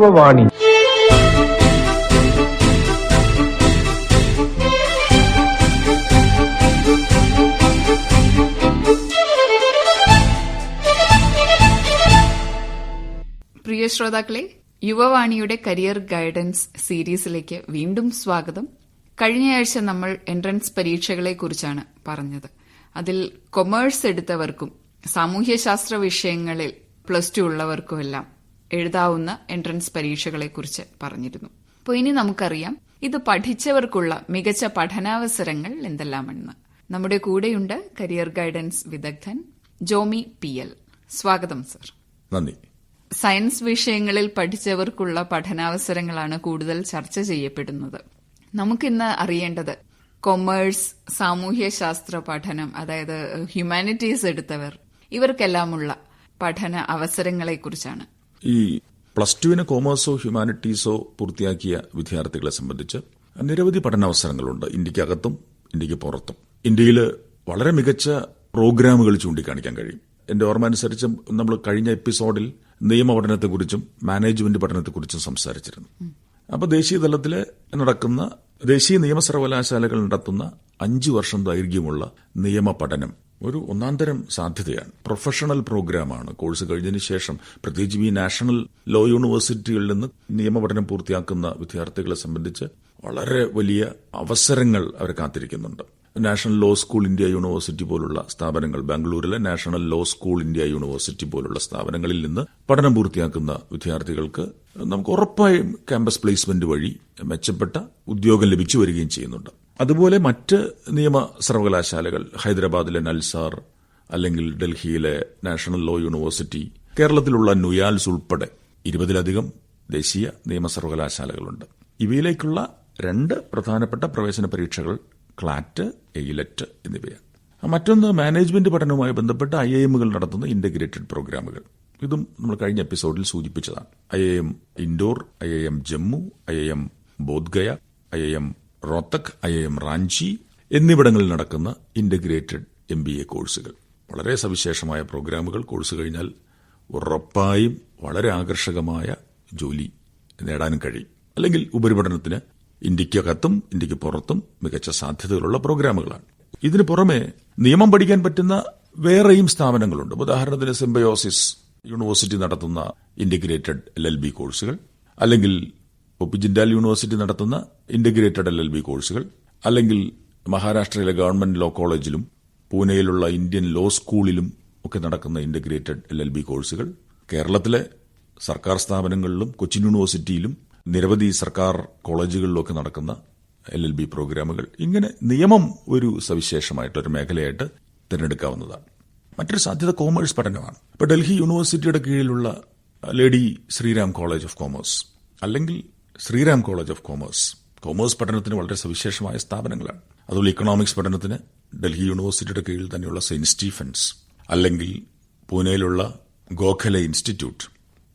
യുവവാണി പ്രിയ ശ്രോതാക്കളെ യുവവാണിയുടെ career guidance സീരീസിലേക്ക് വീണ്ടും സ്വാഗതം. കഴിഞ്ഞയാഴ്ച നമ്മൾ എൻട്രൻസ് പരീക്ഷകളെക്കുറിച്ചാണ് പറഞ്ഞത്. അതിൽ കൊമേഴ്സ് എടുത്തവർക്കും സാമൂഹ്യശാസ്ത്ര വിഷയങ്ങളിൽ പ്ലസ് ടു ഉള്ളവർക്കുമെല്ലാം എഴുതാവുന്ന എൻട്രൻസ് പരീക്ഷകളെക്കുറിച്ച് പറഞ്ഞിരുന്നു. അപ്പോൾ ഇനി നമുക്കറിയാം ഇത് പഠിച്ചവർക്കുള്ള മികച്ച പഠനാവസരങ്ങൾ എന്തെല്ലാമെന്ന്. നമ്മുടെ കൂടെയുണ്ട് കരിയർ ഗൈഡൻസ് വിദഗ്ധൻ ജോമി പി എൽ. സ്വാഗതം സർ നന്ദി. സയൻസ് വിഷയങ്ങളിൽ പഠിച്ചവർക്കുള്ള പഠനാവസരങ്ങളാണ് കൂടുതൽ ചർച്ച ചെയ്യപ്പെടുന്നത്. നമുക്കിന്ന് അറിയേണ്ടത് കൊമേഴ്സ് സാമൂഹ്യശാസ്ത്ര പഠനം അതായത് ഹ്യൂമാനിറ്റീസ് എടുത്തവർ ഇവർക്കെല്ലാമുള്ള പഠന അവസരങ്ങളെക്കുറിച്ചാണ്. ഈ പ്ലസ് ടുവിന് കോമേഴ്സോ ഹ്യൂമാനിറ്റീസോ പൂർത്തിയാക്കിയ വിദ്യാർത്ഥികളെ സംബന്ധിച്ച് നിരവധി പഠനാവസരങ്ങളുണ്ട് ഇന്ത്യക്കകത്തും ഇന്ത്യയ്ക്ക് പുറത്തും. ഇന്ത്യയിൽ വളരെ മികച്ച പ്രോഗ്രാമുകൾ ചൂണ്ടിക്കാണിക്കാൻ കഴിയും. എന്റെ ഓർമ്മ അനുസരിച്ച് നമ്മൾ കഴിഞ്ഞ എപ്പിസോഡിൽ നിയമപഠനത്തെക്കുറിച്ചും മാനേജ്മെന്റ് പഠനത്തെക്കുറിച്ചും സംസാരിച്ചിരുന്നു. അപ്പോൾ ദേശീയ തലത്തിൽ നടക്കുന്ന ദേശീയ നിയമ സർവകലാശാലകൾ നടത്തുന്ന അഞ്ചു വർഷം ദൈർഘ്യമുള്ള നിയമ പഠനം ഒരു ഒന്നാന്തരം സാധ്യതയാണ്. പ്രൊഫഷണൽ പ്രോഗ്രാമാണ് കോഴ്സ് കഴിഞ്ഞതിന് ശേഷം പ്രത്യേകിച്ച് ഈ നാഷണൽ ലോ യൂണിവേഴ്സിറ്റികളിൽ നിന്ന് നിയമപഠനം പൂർത്തിയാക്കുന്ന വിദ്യാർത്ഥികളെ സംബന്ധിച്ച് വളരെ വലിയ അവസരങ്ങൾ അവർ കാത്തിരിക്കുന്നുണ്ട്. National Law School India University പോലുള്ള സ്ഥാപനങ്ങൾ ബാംഗ്ലൂരിലെ National Law School India University പോലുള്ള സ്ഥാപനങ്ങളിൽ നിന്ന് പഠനം പൂർത്തിയാക്കുന്ന വിദ്യാർത്ഥികൾക്ക് നമുക്ക് ഉറപ്പായും ക്യാമ്പസ് പ്ലേസ്മെന്റ് വഴി മെച്ചപ്പെട്ട ഉദ്യോഗം ലഭിച്ചു വരികയും ചെയ്യുന്നുണ്ട്. അതുപോലെ മറ്റ് നിയമ സർവകലാശാലകൾ ഹൈദരാബാദിലെ നൽസാർ അല്ലെങ്കിൽ ഡൽഹിയിലെ നാഷണൽ ലോ യൂണിവേഴ്സിറ്റി കേരളത്തിലുള്ള നുയാൽസ് ഉൾപ്പെടെ ഇരുപതിലധികം ദേശീയ നിയമ സർവകലാശാലകളുണ്ട്. ഇവയിലേക്കുള്ള രണ്ട് പ്രധാനപ്പെട്ട പ്രവേശന പരീക്ഷകൾ ക്ലാറ്റ് എയിലറ്റ് എന്നിവയാണ്. മറ്റൊന്ന് മാനേജ്മെന്റ് പഠനവുമായി ബന്ധപ്പെട്ട് ഐ എമ്മുകൾ നടത്തുന്ന ഇന്റഗ്രേറ്റഡ് പ്രോഗ്രാമുകൾ. ഇതും നമ്മൾ കഴിഞ്ഞ എപ്പിസോഡിൽ സൂചിപ്പിച്ചതാണ്. I M Indore I M Jammu I M Bodhgaya I M Rohtak I M Ranchi എന്നിവിടങ്ങളിൽ നടക്കുന്ന ഇന്റഗ്രേറ്റഡ് എം ബി എ കോഴ്സുകൾ. വളരെ സവിശേഷമായ പ്രോഗ്രാമുകൾ. കോഴ്സ് കഴിഞ്ഞാൽ ഉറപ്പായും വളരെ ആകർഷകമായ ജോലി നേടാനും കഴിയും. അല്ലെങ്കിൽ ഉപരിപഠനത്തിന് ഇന്ത്യക്കകത്തും ഇന്ത്യയ്ക്ക് പുറത്തും മികച്ച സാധ്യതകളുള്ള പ്രോഗ്രാമുകളാണ്. ഇതിനു പുറമെ നിയമം പഠിക്കാൻ പറ്റുന്ന വേറെയും സ്ഥാപനങ്ങളുണ്ട്. ഉദാഹരണത്തിന് സിംബയോസിസ് യൂണിവേഴ്സിറ്റി നടത്തുന്ന ഇന്റഗ്രേറ്റഡ് എൽ എൽ ബി കോഴ്സുകൾ. അല്ലെങ്കിൽ ജിൻഡാൽ യൂണിവേഴ്സിറ്റി നടത്തുന്ന ഇന്റഗ്രേറ്റഡ് എൽ എൽ ബി കോഴ്സുകൾ അല്ലെങ്കിൽ മഹാരാഷ്ട്രയിലെ ഗവൺമെന്റ് ലോ കോളേജിലും പൂനെയിലുള്ള ഇന്ത്യൻ ലോ സ്കൂളിലും ഒക്കെ നടക്കുന്ന ഇന്റഗ്രേറ്റഡ് എൽ എൽ ബി കോഴ്സുകൾ കേരളത്തിലെ സർക്കാർ സ്ഥാപനങ്ങളിലും കൊച്ചിൻ യൂണിവേഴ്സിറ്റിയിലും നിരവധി സർക്കാർ കോളേജുകളിലും ഒക്കെ നടക്കുന്ന എൽ എൽ ബി പ്രോഗ്രാമുകൾ ഇങ്ങനെ നിയമം ഒരു സവിശേഷമായിട്ട് ഒരു മേഖലയായിട്ട് തിരഞ്ഞെടുക്കാവുന്നതാണ്. മറ്റൊരു സാധ്യത കോമേഴ്സ് പഠനമാണ്. ഇപ്പൊ ഡൽഹി യൂണിവേഴ്സിറ്റിയുടെ കീഴിലുള്ള lady Shriram college of commerce അല്ലെങ്കിൽ Shriram college of commerce. Commerce പഠനത്തിന് വളരെ സവിശേഷമായ സ്ഥാപനങ്ങളാണ്. അതുപോലെ ഇക്കണോമിക്സ് പഠനത്തിന് ഡൽഹി യൂണിവേഴ്സിറ്റിയുടെ കീഴിൽ തന്നെയുള്ള സെയിന്റ് സ്റ്റീഫൻസ് അല്ലെങ്കിൽ പൂനെയിലുള്ള ഗോഖലെ ഇൻസ്റ്റിറ്റ്യൂട്ട്.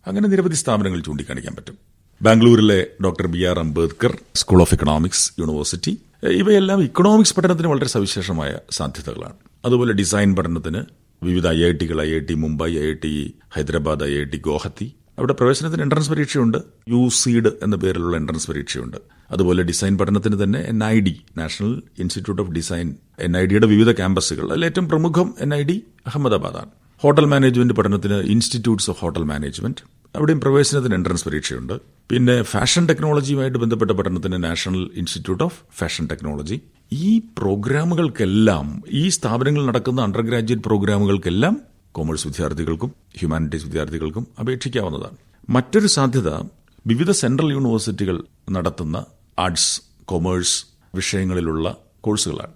അങ്ങനെ നിരവധി സ്ഥാപനങ്ങൾ ചൂണ്ടിക്കാണിക്കാൻ പറ്റും. ബാംഗ്ലൂരിലെ doctor B R Ambedkar school of economics university ഇവയെല്ലാം ഇക്കണോമിക്സ് പഠനത്തിന് വളരെ സവിശേഷമായ സാധ്യതകളാണ്. അതുപോലെ ഡിസൈൻ പഠനത്തിന് വിവിധ I I ടികൾ I I T Mumbai I I T Hyderabad I I T Guwahati അവിടെ പ്രവേശനത്തിന് എൻട്രൻസ് പരീക്ഷയുണ്ട്. യു സീഡ് എന്ന പേരിലുള്ള എൻട്രൻസ് പരീക്ഷയുണ്ട്. അതുപോലെ ഡിസൈൻ പഠനത്തിന് തന്നെ N I D National Institute of Design N I ഡിയുടെ വിവിധ ക്യാമ്പസുകൾ അതിൽ ഏറ്റവും പ്രമുഖം എൻ ഐ ഡി അഹമ്മദാബാദാണ്. ഹോട്ടൽ മാനേജ്മെന്റ് പഠനത്തിന് ഇൻസ്റ്റിറ്റ്യൂട്ട്സ് ഓഫ് ഹോട്ടൽ മാനേജ്മെന്റ് അവിടെയും പ്രവേശനത്തിന് എൻട്രൻസ് പരീക്ഷയുണ്ട്. പിന്നെ ഫാഷൻ ടെക്നോളജിയുമായിട്ട് ബന്ധപ്പെട്ട പഠനത്തിന് national institute of fashion technology ഈ പ്രോഗ്രാമുകൾക്കെല്ലാം ഈ സ്ഥാപനങ്ങളിൽ നടക്കുന്ന അണ്ടർ ഗ്രാജുവേറ്റ് പ്രോഗ്രാമുകൾക്കെല്ലാം കോമേഴ്സ് വിദ്യാർത്ഥികൾക്കും ഹ്യൂമാനിറ്റീസ് വിദ്യാർത്ഥികൾക്കും അപേക്ഷിക്കാവുന്നതാണ്. മറ്റൊരു സാധ്യത വിവിധ സെൻട്രൽ യൂണിവേഴ്സിറ്റികൾ നടത്തുന്ന ആർട്സ് കൊമേഴ്സ് വിഷയങ്ങളിലുള്ള കോഴ്സുകളാണ്.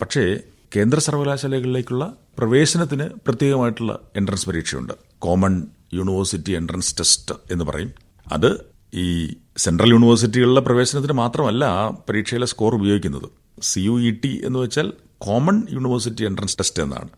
പക്ഷേ കേന്ദ്ര സർവകലാശാലകളിലേക്കുള്ള പ്രവേശനത്തിന് പ്രത്യേകമായിട്ടുള്ള എൻട്രൻസ് പരീക്ഷയുണ്ട്. കോമൺ യൂണിവേഴ്സിറ്റി എൻട്രൻസ് ടെസ്റ്റ് എന്ന് പറയും. അത് ഈ സെൻട്രൽ യൂണിവേഴ്സിറ്റികളിലെ പ്രവേശനത്തിന് മാത്രമല്ല പരീക്ഷയിലെ സ്കോർ ഉപയോഗിക്കുന്നത്. സി യു ഇ ടി എന്ന് വെച്ചാൽ കോമൺ യൂണിവേഴ്സിറ്റി എൻട്രൻസ് ടെസ്റ്റ് എന്നാണ്.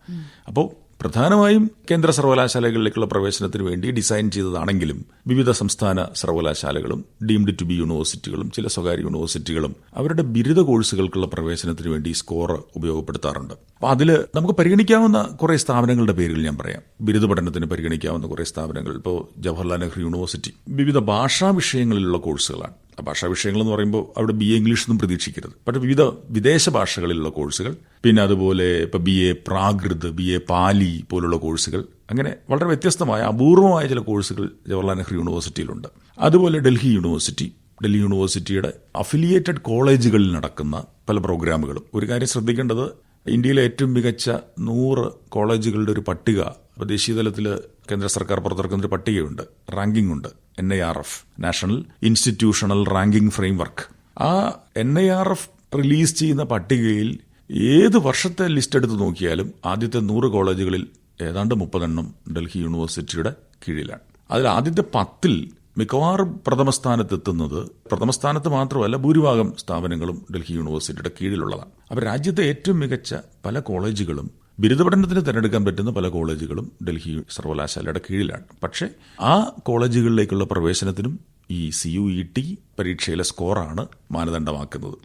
അപ്പോൾ പ്രധാനമായും കേന്ദ്ര സർവകലാശാലകളിലേക്കുള്ള പ്രവേശനത്തിന് വേണ്ടി ഡിസൈൻ ചെയ്തതാണെങ്കിലും വിവിധ സംസ്ഥാന സർവകലാശാലകളും ഡീംഡ് ടു ബി യൂണിവേഴ്സിറ്റികളും ചില സ്വകാര്യ യൂണിവേഴ്സിറ്റികളും അവരുടെ ബിരുദ കോഴ്സുകൾക്കുള്ള പ്രവേശനത്തിന് വേണ്ടി സ്കോർ ഉപയോഗപ്പെടുത്താറുണ്ട്. അപ്പൊ അതിൽ നമുക്ക് പരിഗണിക്കാവുന്ന കുറെ സ്ഥാപനങ്ങളുടെ പേരുകൾ ഞാൻ പറയാം. ബിരുദ പഠനത്തിന് പരിഗണിക്കാവുന്ന കുറെ സ്ഥാപനങ്ങൾ. ഇപ്പോൾ ജവഹർലാൽ നെഹ്റു യൂണിവേഴ്സിറ്റി. വിവിധ ഭാഷാ വിഷയങ്ങളിലുള്ള കോഴ്സുകളാണ്. ഭാഷാ വിഷയങ്ങൾ എന്ന് പറയുമ്പോൾ അവിടെ ബി എ ഇംഗ്ലീഷ് ഒന്നും പ്രതീക്ഷിക്കരുത്. പക്ഷേ വിവിധ വിദേശ ഭാഷകളിലുള്ള കോഴ്സുകൾ പിന്നെ അതുപോലെ ഇപ്പോൾ B A Prakrit B A Pali പോലുള്ള കോഴ്സുകൾ അങ്ങനെ വളരെ വ്യത്യസ്തമായ അപൂർവമായ ചില കോഴ്സുകൾ ജവഹർലാൽ നെഹ്റു യൂണിവേഴ്സിറ്റിയിലുണ്ട്. അതുപോലെ ഡൽഹി യൂണിവേഴ്സിറ്റി ഡൽഹി യൂണിവേഴ്സിറ്റിയുടെ അഫിലിയേറ്റഡ് കോളേജുകളിൽ നടക്കുന്ന പല പ്രോഗ്രാമുകളും. ഒരു കാര്യം ശ്രദ്ധിക്കേണ്ടത് ഇന്ത്യയിലെ ഏറ്റവും മികച്ച നൂറ് കോളേജുകളുടെ ഒരു പട്ടിക അപ്പോൾ ദേശീയ തലത്തിൽ കേന്ദ്ര സർക്കാർ പുറത്തിറക്കുന്ന ഒരു പട്ടികയുണ്ട്. റാങ്കിംഗ് ഉണ്ട് N I R F national institutional ranking framework ആ N I R F release ചെയ്യുന്ന പട്ടികയിൽ ഏത് വർഷത്തെ ലിസ്റ്റ് എടുത്ത് നോക്കിയാലും ആദ്യത്തെ നൂറ് കോളേജുകളിൽ ഏതാണ്ട് മുപ്പതെണ്ണം ഡൽഹി യൂണിവേഴ്സിറ്റിയുടെ കീഴിലാണ്. അതിൽ ആദ്യത്തെ പത്തിൽ മിക്കവാറും പ്രഥമ സ്ഥാനത്തെത്തുന്നത് പ്രഥമ സ്ഥാനത്ത് മാത്രമല്ല ഭൂരിഭാഗം സ്ഥാപനങ്ങളും ഡൽഹി യൂണിവേഴ്സിറ്റിയുടെ കീഴിലുള്ളതാണ്. അപ്പോൾ രാജ്യത്തെ ഏറ്റവും മികച്ച പല കോളേജുകളും ബിരുദ പഠനത്തിന് തിരഞ്ഞെടുക്കാൻ പറ്റുന്ന പല കോളേജുകളും ഡൽഹി സർവകലാശാലയുടെ കീഴിലാണ്. പക്ഷേ ആ കോളേജുകളിലേക്കുള്ള പ്രവേശനത്തിനും ഈ സി യു ഇ ടി പരീക്ഷയിലെ സ്കോറാണ് മാനദണ്ഡമാക്കുന്നത്.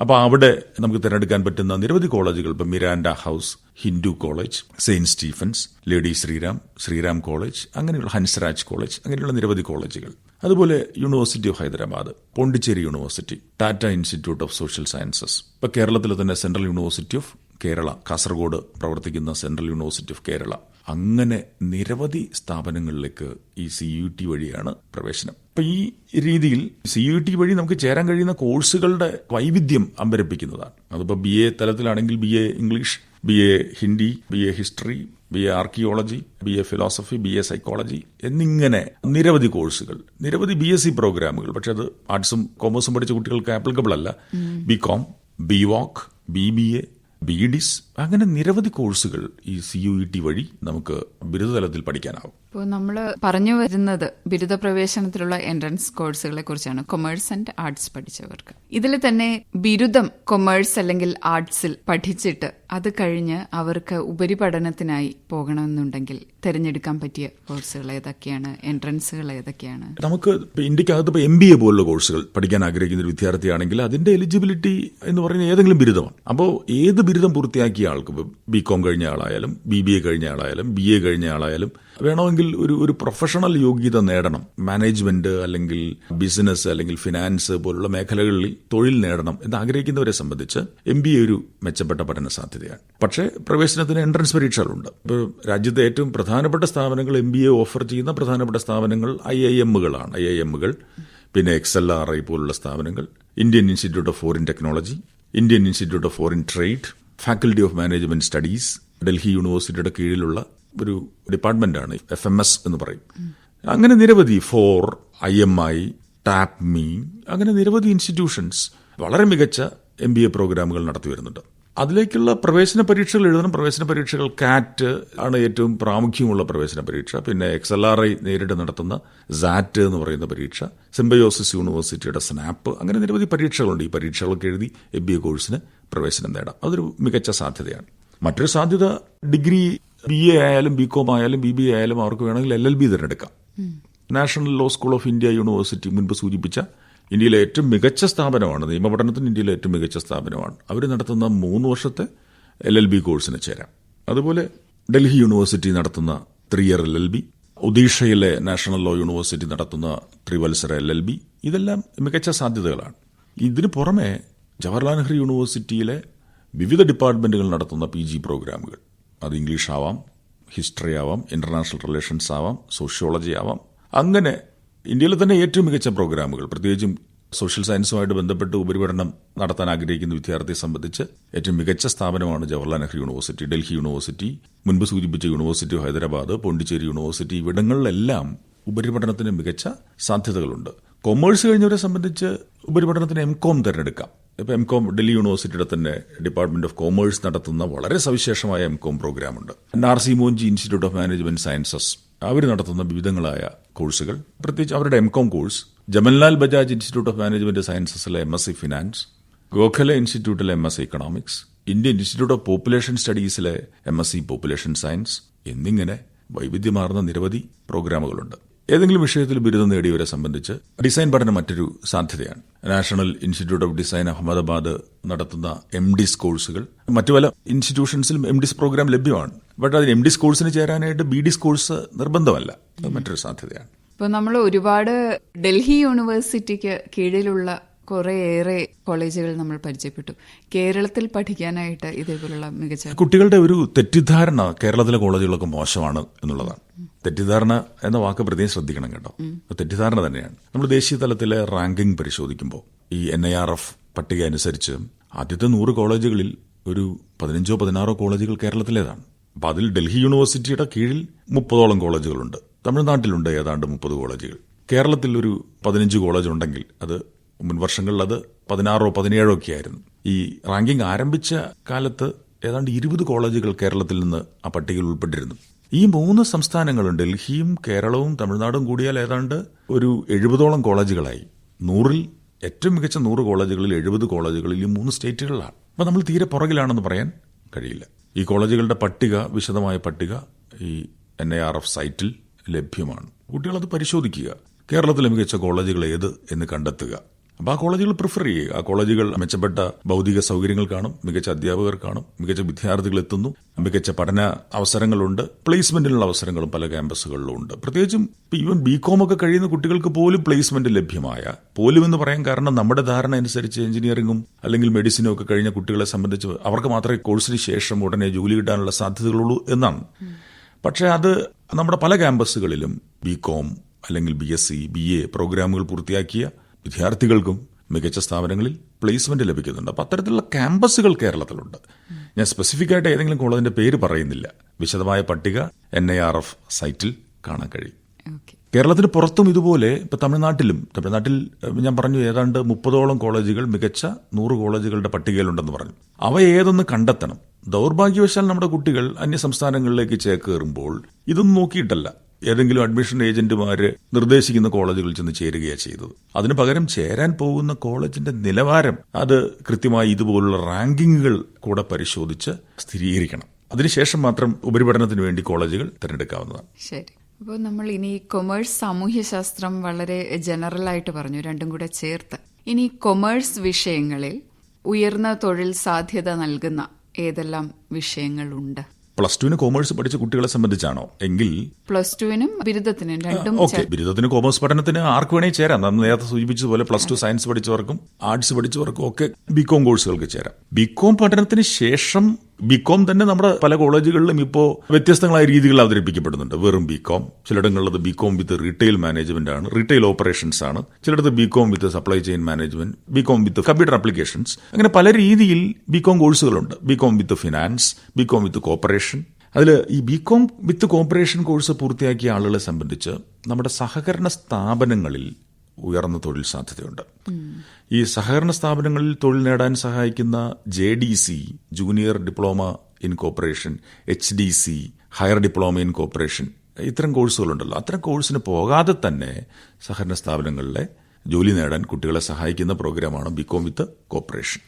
അപ്പോൾ അവിടെ നമുക്ക് തിരഞ്ഞെടുക്കാൻ പറ്റുന്ന നിരവധി കോളേജുകൾ ഇപ്പം Miranda house Hindu college saint Stephen's lady Shriram Shriram college അങ്ങനെയുള്ള ഹൻസ്രാജ് കോളേജ് അങ്ങനെയുള്ള നിരവധി കോളേജുകൾ. അതുപോലെ university of Hyderabad Pondicherry university Tata institute of social sciences ഇപ്പൊ കേരളത്തിലെ തന്നെ central university of Kerala Kasaragod പ്രവർത്തിക്കുന്ന സെൻട്രൽ യൂണിവേഴ്സിറ്റി ഓഫ് കേരള. അങ്ങനെ നിരവധി സ്ഥാപനങ്ങളിലേക്ക് ഈ സി യു ടി വഴിയാണ് പ്രവേശനം. അപ്പൊ ഈ രീതിയിൽ സി യു ടി വഴി നമുക്ക് ചേരാൻ കഴിയുന്ന കോഴ്സുകളുടെ വൈവിധ്യം അമ്പരപ്പിക്കുന്നതാണ്. അതിപ്പോ B A തലത്തിലാണെങ്കിൽ B A English B A Hindi B A history B A archaeology B A philosophy B A psychology എന്നിങ്ങനെ നിരവധി കോഴ്സുകൾ നിരവധി ബി എസ് സി പ്രോഗ്രാമുകൾ. പക്ഷെ അത് ആർട്സും കോമേഴ്സും പഠിച്ച കുട്ടികൾക്ക് ആപ്ലിക്കബിൾ അല്ല. B com B voc B B A B des അങ്ങനെ നിരവധി കോഴ്സുകൾ ഈ സി യു ഇ ടി വഴി നമുക്ക് ബിരുദതലത്തിൽ പഠിക്കാനാവും. ഇപ്പോൾ നമ്മൾ പറഞ്ഞു വരുന്നത് ബിരുദ പ്രവേശനത്തിലുള്ള എൻട്രൻസ് കോഴ്സുകളെ കുറിച്ചാണ്. കൊമേഴ്സ് ആൻഡ് ആർട്സ് പഠിച്ചവർക്ക്. ഇതിൽ തന്നെ ബിരുദം കൊമേഴ്സ് അല്ലെങ്കിൽ ആർട്സിൽ പഠിച്ചിട്ട് അത് കഴിഞ്ഞ് അവർക്ക് ഉപരിപഠനത്തിനായി പോകണമെന്നുണ്ടെങ്കിൽ തിരഞ്ഞെടുക്കാൻ പറ്റിയ കോഴ്സുകൾ ഏതൊക്കെയാണ്? എൻട്രൻസുകൾ ഏതൊക്കെയാണ്? നമുക്ക് ഇന്ത്യക്കകത്ത് ഇപ്പോൾ എം ബി എ പോലുള്ള കോഴ്സുകൾ പഠിക്കാൻ ആഗ്രഹിക്കുന്ന ഒരു വിദ്യാർത്ഥിയാണെങ്കിൽ അതിന്റെ എലിജിബിലിറ്റി എന്ന് പറയുന്ന ഏതെങ്കിലും ബിരുദമാണ്. അപ്പോൾ ഏത് ബിരുദം പൂർത്തിയാക്കിയ ആൾക്ക് ബി കോം കഴിഞ്ഞ ആളായാലും ബി ബി എ കഴിഞ്ഞ ആളായാലും ബി എ കഴിഞ്ഞ ആളായാലും വേണമെങ്കിൽ ഒരു ഒരു പ്രൊഫഷണൽ യോഗ്യത നേടണം. മാനേജ്മെന്റ് അല്ലെങ്കിൽ ബിസിനസ് അല്ലെങ്കിൽ ഫിനാൻസ് പോലുള്ള മേഖലകളിൽ തൊഴിൽ നേടണം എന്ന് ആഗ്രഹിക്കുന്നവരെ സംബന്ധിച്ച് എം ബി എ ഒരു മെച്ചപ്പെട്ട പഠന സാധ്യതയാണ്. പക്ഷേ പ്രവേശനത്തിന് എൻട്രൻസ് പരീക്ഷകളുണ്ട്. ഇപ്പോൾ രാജ്യത്തെ ഏറ്റവും പ്രധാനപ്പെട്ട സ്ഥാപനങ്ങൾ എം ബി എ ഓഫർ ചെയ്യുന്ന പ്രധാനപ്പെട്ട സ്ഥാപനങ്ങൾ ഐ ഐ എമ്മുകളാണ് ഐ ഐ എമ്മുകൾ പിന്നെ എക്സ് എൽ ആർ ഐ പോലുള്ള സ്ഥാപനങ്ങൾ Indian institute of foreign technology Indian institute of foreign trade faculty of management studies Delhi യൂണിവേഴ്സിറ്റിയുടെ കീഴിലുള്ള ഒരു ഡിപ്പാർട്ട്മെന്റാണ് എഫ് എം എസ് എന്ന് പറയും. അങ്ങനെ നിരവധി fore I M I tap me അങ്ങനെ നിരവധി ഇൻസ്റ്റിറ്റ്യൂഷൻസ് വളരെ മികച്ച എം ബി എ പ്രോഗ്രാമുകൾ നടത്തി വരുന്നുണ്ട്. അതിലേക്കുള്ള പ്രവേശന പരീക്ഷകൾ എഴുതണം. പ്രവേശന പരീക്ഷകൾ കാറ്റ് ആണ് ഏറ്റവും പ്രാമുഖ്യമുള്ള പ്രവേശന പരീക്ഷ. പിന്നെ എക്സ് എൽ ആർ ഐ നേരിട്ട് നടത്തുന്ന സാറ്റ് എന്ന് പറയുന്ന പരീക്ഷ. സിംബയോസിസ് യൂണിവേഴ്സിറ്റിയുടെ സ്നാപ്പ് അങ്ങനെ നിരവധി പരീക്ഷകളുണ്ട്. ഈ പരീക്ഷകളൊക്കെ എഴുതി എം ബി എ കോഴ്സിന് പ്രവേശനം നേടാം. അതൊരു മികച്ച സാധ്യതയാണ്. മറ്റൊരു സാധ്യത ഡിഗ്രി ബി എ ആയാലും ബി കോം ആയാലും ബി ബി എ ആയാലും അവർക്ക് വേണമെങ്കിൽ എൽ എൽ ബി തിരഞ്ഞെടുക്കാം. National law school of India university മുൻപ് സൂചിപ്പിച്ച ഇന്ത്യയിലെ ഏറ്റവും മികച്ച സ്ഥാപനമാണ് നിയമപഠനത്തിന് ഇന്ത്യയിലെ ഏറ്റവും മികച്ച സ്ഥാപനമാണ്. അവർ നടത്തുന്ന മൂന്ന് വർഷത്തെ എൽ എൽ ബി കോഴ്സിന് ചേരാം. അതുപോലെ ഡൽഹി യൂണിവേഴ്സിറ്റി നടത്തുന്ന three year L L B ഒഡീഷയിലെ നാഷണൽ ലോ യൂണിവേഴ്സിറ്റി നടത്തുന്ന ത്രിവത്സര എൽ എൽ ബി ഇതെല്ലാം മികച്ച സാധ്യതകളാണ്. ഇതിനു പുറമെ ജവഹർലാൽ നെഹ്റു യൂണിവേഴ്സിറ്റിയിലെ വിവിധ ഡിപ്പാർട്ട്മെന്റുകൾ നടത്തുന്ന പി ജി പ്രോഗ്രാമുകൾ അത് ഇംഗ്ലീഷ് ആവാം ഹിസ്റ്ററി ആവാം ഇന്റർനാഷണൽ റിലേഷൻസ് ആവാം സോഷ്യോളജി ആവാം. അങ്ങനെ ഇന്ത്യയിലെ തന്നെ ഏറ്റവും മികച്ച പ്രോഗ്രാമുകൾ പ്രത്യേകിച്ചും സോഷ്യൽ സയൻസുമായിട്ട് ബന്ധപ്പെട്ട് ഉപരിപഠനം നടത്താൻ ആഗ്രഹിക്കുന്ന വിദ്യാർത്ഥിയെ സംബന്ധിച്ച് ഏറ്റവും മികച്ച സ്ഥാപനമാണ് ജവഹർലാൽ നെഹ്റു യൂണിവേഴ്സിറ്റി ഡൽഹി യൂണിവേഴ്സിറ്റി മുൻപ് സൂചിപ്പിച്ച university of Hyderabad Pondicherry university ഇവിടങ്ങളിലെല്ലാം ഉപരിപഠനത്തിന് മികച്ച സാധ്യതകളുണ്ട്. കൊമേഴ്സ് കഴിഞ്ഞവരെ സംബന്ധിച്ച് ഉപരിപഠനത്തിന് എം കോം തിരഞ്ഞെടുക്കാം. ഇപ്പൊ എം കോം ഡൽഹി യൂണിവേഴ്സിറ്റിയുടെ തന്നെ ഡിപ്പാർട്ട്മെന്റ് ഓഫ് കോമേഴ്സ് നടത്തുന്ന വളരെ സവിശേഷമായ M com പ്രോഗ്രാമുണ്ട്. R C Monjee institute of management sciences അവർ നടത്തുന്ന വിവിധങ്ങളായ കോഴ്സുകൾ. പ്രത്യേകിച്ച് അവരുടെ M com course Jamnalal Bajaj institute of management സയൻസസിലെ M S C finance Gokhale ഇൻസ്റ്റിറ്റ്യൂട്ടിലെ M S C economics Indian institute of population സ്റ്റഡീസിലെ M S C population science എന്നിങ്ങനെ വൈവിധ്യമാർന്ന നിരവധി പ്രോഗ്രാമുകളുണ്ട്. ഏതെങ്കിലും വിഷയത്തിൽ ബിരുദം നേടിയവരെ സംബന്ധിച്ച് ഡിസൈൻ പഠനം മറ്റൊരു സാധ്യതയാണ്. National institute of design Ahmedabad നടത്തുന്ന എം ഡിസ് കോഴ്സുകൾ. മറ്റു പല ഇൻസ്റ്റിറ്റ്യൂഷൻസിലും എം ഡിസ് പ്രോഗ്രാം ലഭ്യമാണ്. ബട്ട് അതിന് എം ഡിസ് കോഴ്സിന് ചേരാനായിട്ട് ബി ഡിസ് കോഴ്സ് നിർബന്ധമല്ല. മറ്റൊരു സാധ്യതയാണ്. ഇപ്പൊ നമ്മൾ ഒരുപാട് ഡൽഹി യൂണിവേഴ്സിറ്റിക്ക് കീഴിലുള്ള കുറേയേറെ കോളേജുകൾ നമ്മൾ പരിചയപ്പെട്ടു. കേരളത്തിൽ പഠിക്കാനായിട്ട് ഇതേപോലുള്ള മികച്ച കുട്ടികളുടെ ഒരു തെറ്റിദ്ധാരണ കേരളത്തിലെ കോളേജുകളൊക്കെ മോശമാണ് എന്നുള്ളതാണ്. തെറ്റിദ്ധാരണ എന്ന വാക്ക് പ്രത്യേകം ശ്രദ്ധിക്കണം കേട്ടോ. തെറ്റിദ്ധാരണ തന്നെയാണ്. നമ്മൾ ദേശീയ തലത്തിലെ റാങ്കിംഗ് പരിശോധിക്കുമ്പോൾ ഈ എൻ ഐ ആർ എഫ് പട്ടിക അനുസരിച്ച് ആദ്യത്തെ നൂറ് കോളേജുകളിൽ ഒരു പതിനഞ്ചോ പതിനാറോ കോളേജുകൾ കേരളത്തിലേതാണ്. അപ്പൊ അതിൽ ഡൽഹി യൂണിവേഴ്സിറ്റിയുടെ കീഴിൽ മുപ്പതോളം കോളേജുകളുണ്ട്. തമിഴ്നാട്ടിലുണ്ട് ഏതാണ്ട് മുപ്പത് കോളേജുകൾ. കേരളത്തിൽ ഒരു പതിനഞ്ച് കോളേജ് ഉണ്ടെങ്കിൽ അത് മുൻ വർഷങ്ങളിൽ അത് പതിനാറോ പതിനേഴോ ഒക്കെ ആയിരുന്നു ഈ റാങ്കിംഗ് ആരംഭിച്ച കാലത്ത് ഏതാണ്ട് ഇരുപത് കോളേജുകൾ കേരളത്തിൽ നിന്ന് ആ പട്ടികയിൽ ഉൾപ്പെട്ടിരുന്നു. ഈ മൂന്ന് സംസ്ഥാനങ്ങളുണ്ട്. ഡൽഹിയും കേരളവും തമിഴ്നാടും കൂടിയാൽ ഏതാണ്ട് ഒരു എഴുപതോളം കോളേജുകളായി. നൂറിൽ ഏറ്റവും മികച്ച നൂറ് കോളേജുകളിൽ എഴുപത് കോളേജുകളിൽ ഈ മൂന്ന് സ്റ്റേറ്റുകളിലാണ്. അപ്പോൾ നമ്മൾ തീരെ പുറകിലാണെന്ന് പറയാൻ കഴിയില്ല. ഈ കോളേജുകളുടെ പട്ടിക വിശദമായ പട്ടിക ഈ എൻ ഐ ആർ എഫ് സൈറ്റിൽ ലഭ്യമാണ്. കുട്ടികളത് പരിശോധിക്കുക. കേരളത്തിലെ മികച്ച കോളേജുകൾ ഏത് എന്ന് കണ്ടെത്തുക. അപ്പൊ ആ കോളേജുകൾ പ്രിഫർ ചെയ്യുക ആ കോളേജുകൾ മെച്ചപ്പെട്ട ഭൗതിക സൗകര്യങ്ങൾ കാണും മികച്ച അധ്യാപകർ കാണും മികച്ച വിദ്യാർത്ഥികൾ എത്തുന്നു മികച്ച പഠന അവസരങ്ങളുണ്ട് പ്ലേസ്മെന്റിനുള്ള അവസരങ്ങളും പല ക്യാമ്പസുകളിലും ഉണ്ട്. പ്രത്യേകിച്ചും ഈവൻ ബി കോം ഒക്കെ കഴിയുന്ന കുട്ടികൾക്ക് പോലും പ്ലേസ്മെന്റ് ലഭ്യമായ പോലും എന്ന് പറയാൻ കാരണം നമ്മുടെ ധാരണ അനുസരിച്ച് എഞ്ചിനീയറിംഗും അല്ലെങ്കിൽ മെഡിസിനും ഒക്കെ കഴിഞ്ഞ കുട്ടികളെ സംബന്ധിച്ച് അവർക്ക് മാത്രമേ കോഴ്സിന് ശേഷം ഉടനെ ജോലി കിട്ടാനുള്ള സാധ്യതകളുള്ളൂ എന്നാണ്. പക്ഷേ അത് നമ്മുടെ പല ക്യാമ്പസുകളിലും ബി കോം അല്ലെങ്കിൽ B S C B A പ്രോഗ്രാമുകൾ പൂർത്തിയാക്കിയ വിദ്യാർത്ഥികൾക്കും മികച്ച സ്ഥാപനങ്ങളിൽ പ്ലേസ്മെന്റ് ലഭിക്കുന്നുണ്ട്. അപ്പൊ അത്തരത്തിലുള്ള ക്യാമ്പസുകൾ കേരളത്തിലുണ്ട്. ഞാൻ സ്പെസിഫിക് ആയിട്ട് ഏതെങ്കിലും കോളേജിന്റെ പേര് പറയുന്നില്ല. വിശദമായ പട്ടിക എൻ ഐ ആർ എഫ് സൈറ്റിൽ കാണാൻ കഴിയും. കേരളത്തിന് പുറത്തും ഇതുപോലെ ഇപ്പൊ തമിഴ്നാട്ടിലും തമിഴ്നാട്ടിൽ ഞാൻ പറഞ്ഞു ഏതാണ്ട് മുപ്പതോളം കോളേജുകൾ മികച്ച നൂറ് കോളേജുകളുടെ പട്ടികയിലുണ്ടെന്ന് പറഞ്ഞു. അവ ഏതൊന്ന് കണ്ടെത്തണം? ദൗർഭാഗ്യവശാൽ നമ്മുടെ കുട്ടികൾ അന്യ സംസ്ഥാനങ്ങളിലേക്ക് ചേക്കേറുമ്പോൾ ഇതൊന്നും നോക്കിയിട്ടല്ല. ഏതെങ്കിലും അഡ്മിഷൻ ഏജന്റുമാര് നിർദ്ദേശിക്കുന്ന കോളേജുകളിൽ ചെന്ന് ചേരുകയാണ് ചെയ്തത്. അതിനു പകരം ചേരാൻ പോകുന്ന കോളേജിന്റെ നിലവാരം അത് കൃത്യമായി ഇതുപോലുള്ള റാങ്കിങ്ങുകൾ കൂടെ പരിശോധിച്ച് സ്ഥിരീകരിക്കണം. അതിനുശേഷം മാത്രം ഉപരിപഠനത്തിന് വേണ്ടി കോളേജുകൾ തിരഞ്ഞെടുക്കാവുന്നതാണ്. ശരി. അപ്പോൾ നമ്മൾ ഇനി കൊമേഴ്സ് സാമൂഹ്യശാസ്ത്രം വളരെ ജനറൽ ആയിട്ട് പറഞ്ഞു രണ്ടും കൂടെ ചേർത്ത്. ഇനി കൊമേഴ്സ് വിഷയങ്ങളിൽ ഉയർന്ന തൊഴിൽ സാധ്യത നൽകുന്ന ഏതെല്ലാം വിഷയങ്ങളുണ്ട്? പ്ലസ് ടുവിന് കോമേഴ്സ് പഠിച്ച കുട്ടികളെ സംബന്ധിച്ചാണോ? എങ്കിൽ പ്ലസ് ടുവിനും ബിരുദത്തിനും രണ്ടും ഓക്കെ. ബിരുദത്തിന് കോമേഴ്സ് പഠനത്തിന് ആർക്ക് വേണേ ചേരാം. നമ്മൾ നേരത്തെ സൂചിപ്പിച്ചതുപോലെ പ്ലസ് ടു സയൻസ് പഠിച്ചവർക്കും ആർട്സ് പഠിച്ചവർക്കും ഒക്കെ ബികോം കോഴ്സുകൾക്ക് ചേരാം. ബികോം പഠനത്തിന് ശേഷം ബികോം തന്നെ നമ്മുടെ പല കോളേജുകളിലും ഇപ്പോൾ വ്യത്യസ്തങ്ങളായ രീതികളിൽ അവതരിപ്പിക്കപ്പെടുന്നുണ്ട്. വെറും B com ചിലയിടങ്ങളിലത് B com with retail management ആണ്. റീറ്റെയിൽ ഓപ്പറേഷൻസ് ആണ്. ചിലയിടത്ത് B com with supply chain management B com with computer applications അങ്ങനെ പല രീതിയിൽ ബികോം കോഴ്സുകളുണ്ട്. B com with finance B com with cooperation അതിൽ ഈ ബികോം വിത്ത് കോപ്പറേഷൻ കോഴ്സ് പൂർത്തിയാക്കിയ ആളുകളെ സംബന്ധിച്ച് നമ്മുടെ സഹകരണ സ്ഥാപനങ്ങളിൽ ഉയർന്ന തൊഴിൽ സാധ്യതയുണ്ട്. ഈ സഹകരണ സ്ഥാപനങ്ങളിൽ തൊഴിൽ നേടാൻ സഹായിക്കുന്ന J D C junior diploma in cooperation H D C higher diploma in cooperation ഇത്തരം കോഴ്സുകളുണ്ടല്ലോ. അത്തരം കോഴ്സിന് പോകാതെ തന്നെ സഹകരണ സ്ഥാപനങ്ങളിലെ ജോലി നേടാൻ കുട്ടികളെ സഹായിക്കുന്ന പ്രോഗ്രാമാണ് ബികോം വിത്ത് കോപ്പറേഷൻ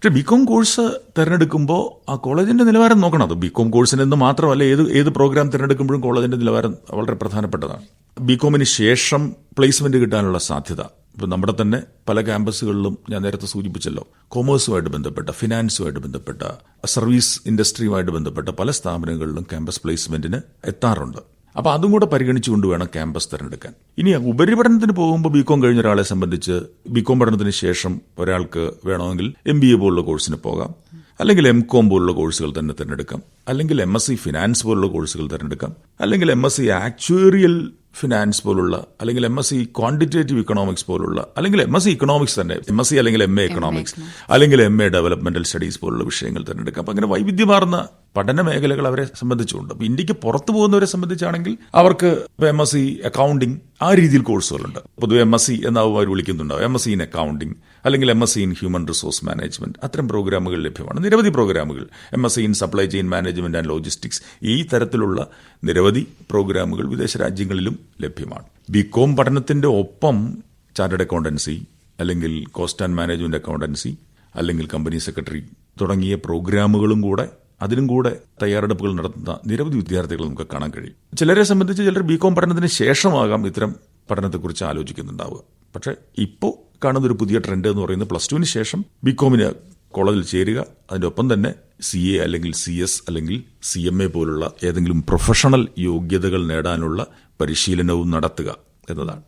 പക്ഷെ ബികോം കോഴ്സ് തിരഞ്ഞെടുക്കുമ്പോൾ ആ കോളേജിന്റെ നിലവാരം നോക്കണം. അത് ബികോം കോഴ്സിന് എന്ന് മാത്രമല്ല ഏത് ഏത് പ്രോഗ്രാം തിരഞ്ഞെടുക്കുമ്പോഴും കോളേജിന്റെ നിലവാരം വളരെ പ്രധാനപ്പെട്ടതാണ്. ബികോമിന് ശേഷം പ്ലേസ്മെന്റ് കിട്ടാനുള്ള സാധ്യത. ഇപ്പം നമ്മുടെ തന്നെ പല ക്യാമ്പസുകളിലും ഞാൻ നേരത്തെ സൂചിപ്പിച്ചല്ലോ കൊമേഴ്സുമായിട്ട് ബന്ധപ്പെട്ട ഫിനാൻസുമായിട്ട് ബന്ധപ്പെട്ട സർവീസ് ഇൻഡസ്ട്രിയുമായിട്ട് ബന്ധപ്പെട്ട പല സ്ഥാപനങ്ങളിലും ക്യാമ്പസ് പ്ലേസ്മെന്റിന് എത്താറുണ്ട്. അപ്പൊ അതും കൂടെ പരിഗണിച്ചുകൊണ്ട് വേണം ക്യാമ്പസ് തിരഞ്ഞെടുക്കാൻ. ഇനി ഉപരിപഠനത്തിന് പോകുമ്പോൾ ബികോം കഴിഞ്ഞ ഒരാളെ സംബന്ധിച്ച് ബികോം പഠനത്തിന് ശേഷം ഒരാൾക്ക് വേണമെങ്കിൽ എം ബി എ പോലുള്ള കോഴ്സിന് പോകാം. അല്ലെങ്കിൽ എം കോം പോലുള്ള കോഴ്സുകൾ തന്നെ തിരഞ്ഞെടുക്കാം. അല്ലെങ്കിൽ എം എസ് സി ഫിനാൻസ് പോലുള്ള കോഴ്സുകൾ തിരഞ്ഞെടുക്കാം. അല്ലെങ്കിൽ M S C actuarial finance പോലുള്ള അല്ലെങ്കിൽ M S C quantitative economics പോലുള്ള അല്ലെങ്കിൽ എം എസ് സി ഇക്കണോമിക്സ് തന്നെ എം എസ് സി അല്ലെങ്കിൽ എം എ ഇക്കണോമിക്സ് അല്ലെങ്കിൽ എം എ ഡെവലപ്മെന്റൽ സ്റ്റഡീസ് പോലുള്ള വിഷയങ്ങൾ തിരഞ്ഞെടുക്കാം. അപ്പൊ അങ്ങനെ വൈവിധ്യമാർന്ന പഠന മേഖലകൾ അവരെ സംബന്ധിച്ചുണ്ട് അപ്പൊ ഇന്ത്യയ്ക്ക് പുറത്തു പോകുന്നവരെ സംബന്ധിച്ചാണെങ്കിൽ അവർക്ക് എം എസ് സി അക്കൗണ്ടിംഗ് ആ രീതിയിൽ കോഴ്സുകളുണ്ട്. പൊതുവെ എം എസ് സി എന്നാവും അവർ വിളിക്കുന്നുണ്ടാവും. M S C in accounting അല്ലെങ്കിൽ M S C in human resource management അത്തരം പ്രോഗ്രാമുകൾ ലഭ്യമാണ്. നിരവധി പ്രോഗ്രാമുകൾ. M S C in supply chain management and logistics ഈ തരത്തിലുള്ള നിരവധി പ്രോഗ്രാമുകൾ വിദേശ രാജ്യങ്ങളിലും ലഭ്യമാണ്. ബികോം പഠനത്തിന്റെ ഒപ്പം ചാർട്ടേഡ് അക്കൗണ്ടൻസി അല്ലെങ്കിൽ കോസ്റ്റ് ആൻഡ് മാനേജ്മെന്റ് അക്കൗണ്ടൻസി അല്ലെങ്കിൽ കമ്പനി സെക്രട്ടറി തുടങ്ങിയ പ്രോഗ്രാമുകളും കൂടെ അതിനും കൂടെ തയ്യാറെടുപ്പുകൾ നടത്തുന്ന നിരവധി വിദ്യാർത്ഥികൾ നമുക്ക് കാണാൻ കഴിയും. ചിലരെ സംബന്ധിച്ച് ചിലർ ബി കോം പഠനത്തിന് ശേഷമാകാം ഇത്തരം പഠനത്തെക്കുറിച്ച് ആലോചിക്കുന്നുണ്ടാവുക. പക്ഷേ ഇപ്പോൾ കാണുന്ന ഒരു പുതിയ ട്രെൻഡ് എന്ന് പറയുന്നത് പ്ലസ് ടുവിന് ശേഷം ബി കോമിന് കോളേജിൽ ചേരുക. അതിന്റെ ഒപ്പം തന്നെ സി എ അല്ലെങ്കിൽ സി എസ് അല്ലെങ്കിൽ സി എം എ പോലുള്ള ഏതെങ്കിലും പ്രൊഫഷണൽ യോഗ്യതകൾ നേടാനുള്ള പരിശീലനവും നടത്തുക എന്നതാണ്.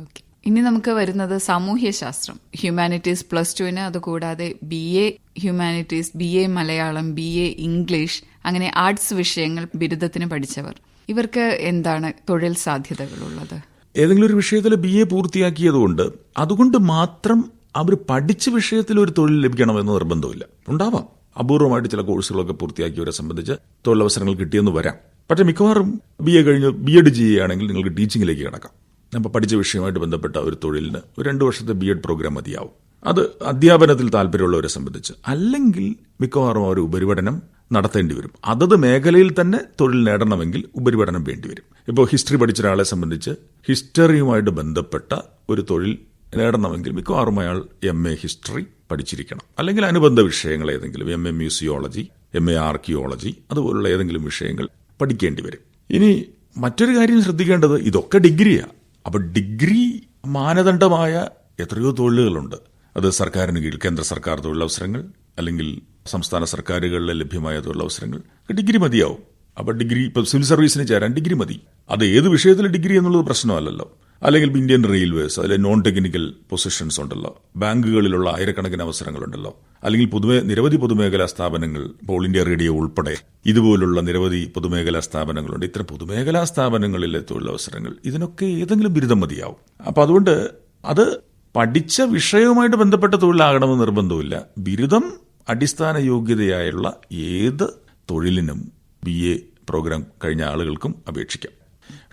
ഓക്കെ ഇനി നമുക്ക് വരുന്നത് സാമൂഹ്യശാസ്ത്രം. ഹ്യൂമാനിറ്റീസ് പ്ലസ് ടുവിന് അതുകൂടാതെ B A humanities B A Malayalam B A English അങ്ങനെ ആർട്സ് വിഷയങ്ങൾ ബിരുദത്തിന് പഠിച്ചവർ. ഇവർക്ക് എന്താണ് തൊഴിൽ സാധ്യതകളുള്ളത്? ഏതെങ്കിലും ഒരു വിഷയത്തിൽ ബി എ പൂർത്തിയാക്കിയതുകൊണ്ട് അതുകൊണ്ട് മാത്രം അവർ പഠിച്ച വിഷയത്തിൽ ഒരു തൊഴിൽ ലഭിക്കണമെന്ന് നിർബന്ധമില്ല. ഉണ്ടാവാം. അപൂർവമായിട്ട് ചില കോഴ്സുകളൊക്കെ പൂർത്തിയാക്കിയവരെ സംബന്ധിച്ച് തൊഴിലവസരങ്ങൾ കിട്ടിയെന്ന് വരാം. പക്ഷേ മിക്കവാറും ബി എ കഴിഞ്ഞ് ബി എഡ് ചെയ്യുകയാണെങ്കിൽ നിങ്ങൾക്ക് ടീച്ചിങ്ങിലേക്ക് കിടക്കാം. അപ്പോൾ പഠിച്ച വിഷയമായിട്ട് ബന്ധപ്പെട്ട ഒരു തൊഴിലിന് ഒരു രണ്ട് വർഷത്തെ ബി എഡ് പ്രോഗ്രാം മതിയാവും. അത് അധ്യാപനത്തിൽ താല്പര്യമുള്ളവരെ സംബന്ധിച്ച് അല്ലെങ്കിൽ മിക്കവാറും അവർ ഉപരിപഠനം നടത്തേണ്ടി വരും. അതത് മേഖലയിൽ തന്നെ തൊഴിൽ നേടണമെങ്കിൽ ഉപരിപഠനം വേണ്ടിവരും ഇപ്പോൾ ഹിസ്റ്ററി പഠിച്ച ഒരാളെ സംബന്ധിച്ച് ഹിസ്റ്ററിയുമായിട്ട് ബന്ധപ്പെട്ട ഒരു തൊഴിൽ നേടണമെങ്കിൽ മിക്കവാറും അയാൾ എം എ ഹിസ്റ്ററി പഠിച്ചിരിക്കണം. അല്ലെങ്കിൽ അനുബന്ധ വിഷയങ്ങൾ ഏതെങ്കിലും M A museology M A archaeology അതുപോലുള്ള ഏതെങ്കിലും വിഷയങ്ങൾ പഠിക്കേണ്ടി വരും. ഇനി മറ്റൊരു കാര്യം ശ്രദ്ധിക്കേണ്ടത് ഇതൊക്കെ ഡിഗ്രിയാണ് അപ്പൊ ഡിഗ്രി മാനദണ്ഡമായ എത്രയോ തൊഴിലുകളുണ്ട്. അത് സർക്കാരിന് കീഴിൽ കേന്ദ്ര സർക്കാർ തൊഴിലവസരങ്ങൾ അല്ലെങ്കിൽ സംസ്ഥാന സർക്കാരുകളിലെ ലഭ്യമായ തൊഴിലവസരങ്ങൾ. ഡിഗ്രി മതിയാവും. അപ്പോൾ ഡിഗ്രി ഇപ്പൊ സിവിൽ സർവീസിന് ചേരാൻ ഡിഗ്രി മതി. അത് ഏത് വിഷയത്തിൽ ഡിഗ്രി എന്നുള്ളത് പ്രശ്നമല്ലല്ലോ. അല്ലെങ്കിൽ ഇന്ത്യൻ റെയിൽവേസ് അതിലെ നോൺ ടെക്നിക്കൽ പൊസിഷൻസ് ഉണ്ടല്ലോ. ബാങ്കുകളിലുള്ള ആയിരക്കണക്കിന് അവസരങ്ങളുണ്ടല്ലോ. അല്ലെങ്കിൽ പൊതുവെ നിരവധി പൊതുമേഖലാ സ്ഥാപനങ്ങൾ ഇപ്പോൾ ഇന്ത്യ റേഡിയോ ഉൾപ്പെടെ ഇതുപോലുള്ള നിരവധി പൊതുമേഖലാ സ്ഥാപനങ്ങളുണ്ട്. ഇത്തരം പൊതുമേഖലാ സ്ഥാപനങ്ങളിലെ തൊഴിലവസരങ്ങൾ ഇതിനൊക്കെ ഏതെങ്കിലും ബിരുദം മതിയാവും. അപ്പൊ അതുകൊണ്ട് അത് പഠിച്ച വിഷയവുമായിട്ട് ബന്ധപ്പെട്ട തൊഴിലാകണമെന്ന് നിർബന്ധമില്ല ബിരുദം അടിസ്ഥാന യോഗ്യതയായുള്ള ഏത് തൊഴിലിനും ബി എ പ്രോഗ്രാം കഴിഞ്ഞ ആളുകൾക്കും അപേക്ഷിക്കാം. പക്ഷെ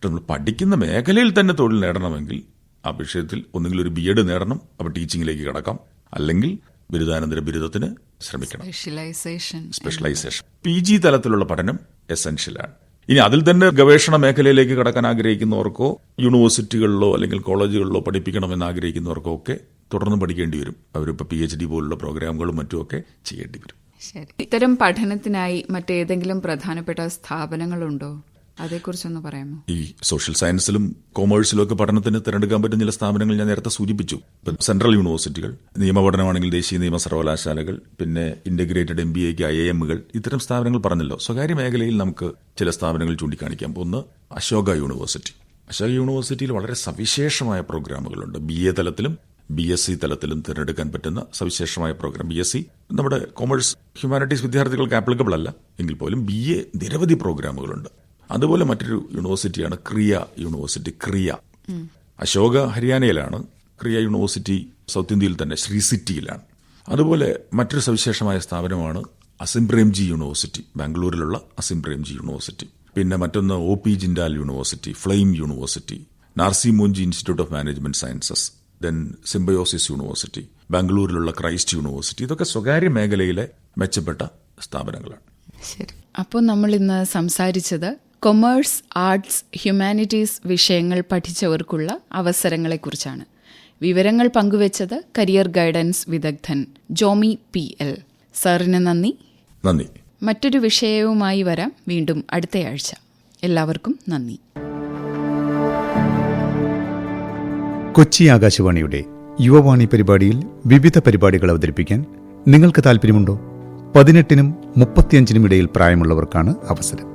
നമ്മൾ പഠിക്കുന്ന മേഖലയിൽ തന്നെ തൊഴിൽ നേടണമെങ്കിൽ ആ വിഷയത്തിൽ ഒന്നുകിൽ ഒരു ബി എഡ് നേടണം അപ്പോൾ ടീച്ചിങ്ങിലേക്ക് കടക്കാം. അല്ലെങ്കിൽ ബിരുദാനന്തര ബിരുദത്തിന് ശ്രമിക്കണം. സ്പെഷ്യലൈസേഷൻ സ്പെഷ്യലൈസേഷൻ പി ജി തലത്തിലുള്ള പഠനം എസെൻഷ്യലാണ് ഇനി അതിൽ തന്നെ ഗവേഷണ മേഖലയിലേക്ക് കടക്കാൻ ആഗ്രഹിക്കുന്നവർക്കോ യൂണിവേഴ്സിറ്റികളിലോ അല്ലെങ്കിൽ കോളേജുകളിലോ പഠിപ്പിക്കണമെന്ന് ആഗ്രഹിക്കുന്നവർക്കോ ഒക്കെ തുടർന്ന് പഠിക്കേണ്ടി വരും. അവരിപ്പോൾ പി എച്ച് ഡി പോലുള്ള പ്രോഗ്രാമുകളും മറ്റുമൊക്കെ ചെയ്യേണ്ടി വരും. ഇത്തരം പഠനത്തിനായി മറ്റേതെങ്കിലും പ്രധാനപ്പെട്ട സ്ഥാപനങ്ങളുണ്ടോ? അതേക്കുറിച്ചൊന്ന് പറയാമോ? ഈ സോഷ്യൽ സയൻസിലും കോമേഴ്സിലും ഒക്കെ പഠനത്തിന് തിരഞ്ഞെടുക്കാൻ പറ്റുന്ന ചില സ്ഥാപനങ്ങൾ ഞാൻ നേരത്തെ സൂചിപ്പിച്ചു. സെൻട്രൽ യൂണിവേഴ്സിറ്റികൾ നിയമപഠനമാണെങ്കിൽ ദേശീയ നിയമ സർവകലാശാലകൾ പിന്നെ ഇന്റഗ്രേറ്റഡ് എം ബി എക്ക് ഐ എമ്മുകൾ ഇത്തരം സ്ഥാപനങ്ങൾ പറഞ്ഞല്ലോ. സ്വകാര്യ മേഖലയിൽ നമുക്ക് ചില സ്ഥാപനങ്ങൾ ചൂണ്ടിക്കാണിക്കാം. ഒന്ന് അശോക യൂണിവേഴ്സിറ്റി. അശോക യൂണിവേഴ്സിറ്റിയിൽ വളരെ സവിശേഷമായ പ്രോഗ്രാമുകളുണ്ട്. ബി എ തലത്തിലും ബി എസ് സി തലത്തിലും തിരഞ്ഞെടുക്കാൻ പറ്റുന്ന സവിശേഷമായ പ്രോഗ്രാം. ബി എസ് സി നമ്മുടെ കോമേഴ്സ് ഹ്യൂമാനിറ്റീസ് വിദ്യാർത്ഥികൾക്ക് ആപ്ലിക്കബിൾ അല്ല. എങ്കിൽ പോലും ബി എ നിരവധി പ്രോഗ്രാമുകളുണ്ട്. അതുപോലെ മറ്റൊരു യൂണിവേഴ്സിറ്റിയാണ് ക്രിയ യൂണിവേഴ്സിറ്റി ക്രിയ. അശോക ഹരിയാനയിലാണ് ക്രിയ യൂണിവേഴ്സിറ്റി സൗത്ത് ഇന്ത്യയിൽ തന്നെ ശ്രീ സിറ്റിയിലാണ്. അതുപോലെ മറ്റൊരു സവിശേഷമായ സ്ഥാപനമാണ് അസിം പ്രേംജി യൂണിവേഴ്സിറ്റി ബാംഗ്ലൂരിലുള്ള അസിം പ്രേംജി യൂണിവേഴ്സിറ്റി. പിന്നെ മറ്റൊന്ന് O P Jindal university flame university Narsee Monjee institute of management sciences then symbiosis university ബാംഗ്ലൂരിലുള്ള Christ university. ഇതൊക്കെ സ്വകാര്യ മേഖലയിലെ മെച്ചപ്പെട്ട സ്ഥാപനങ്ങളാണ്. ശരി. അപ്പോൾ നമ്മൾ ഇന്ന് സംസാരിച്ചത് കൊമേഴ്സ് ആർട്സ് ഹ്യൂമാനിറ്റീസ് വിഷയങ്ങൾ പഠിച്ചവർക്കുള്ള അവസരങ്ങളെക്കുറിച്ചാണ്. വിവരങ്ങൾ പങ്കുവച്ചത് കരിയർ ഗൈഡൻസ് വിദഗ്ധൻ ജോമി പി എൽ. സാറിന് നന്ദി. നന്ദി. മറ്റൊരു വിഷയവുമായി വരാം വീണ്ടും അടുത്തയാഴ്ച. എല്ലാവർക്കും നന്ദി. കൊച്ചി ആകാശവാണിയുടെ യുവവാണി പരിപാടിയിൽ വിവിധ പരിപാടികൾ അവതരിപ്പിക്കാൻ നിങ്ങൾക്ക് താല്പര്യമുണ്ടോ പതിനെട്ടിനും മുപ്പത്തിയഞ്ചിനും ഇടയിൽ പ്രായമുള്ളവർക്കാണ് അവസരം.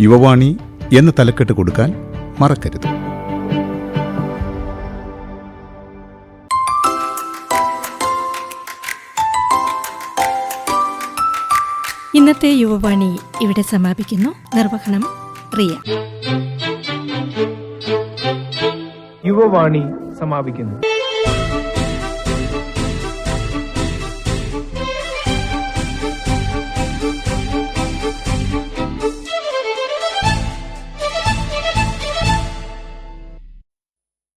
Yuvavani എന്ന തലക്കെട്ട് കൊടുക്കാൻ മറക്കരുത്. ഇന്നത്തെ യുവവാണി ഇവിടെ സമാപിക്കുന്നു. നിർവഹണം റിയ യുവവാണി സമാപിക്കുന്നു.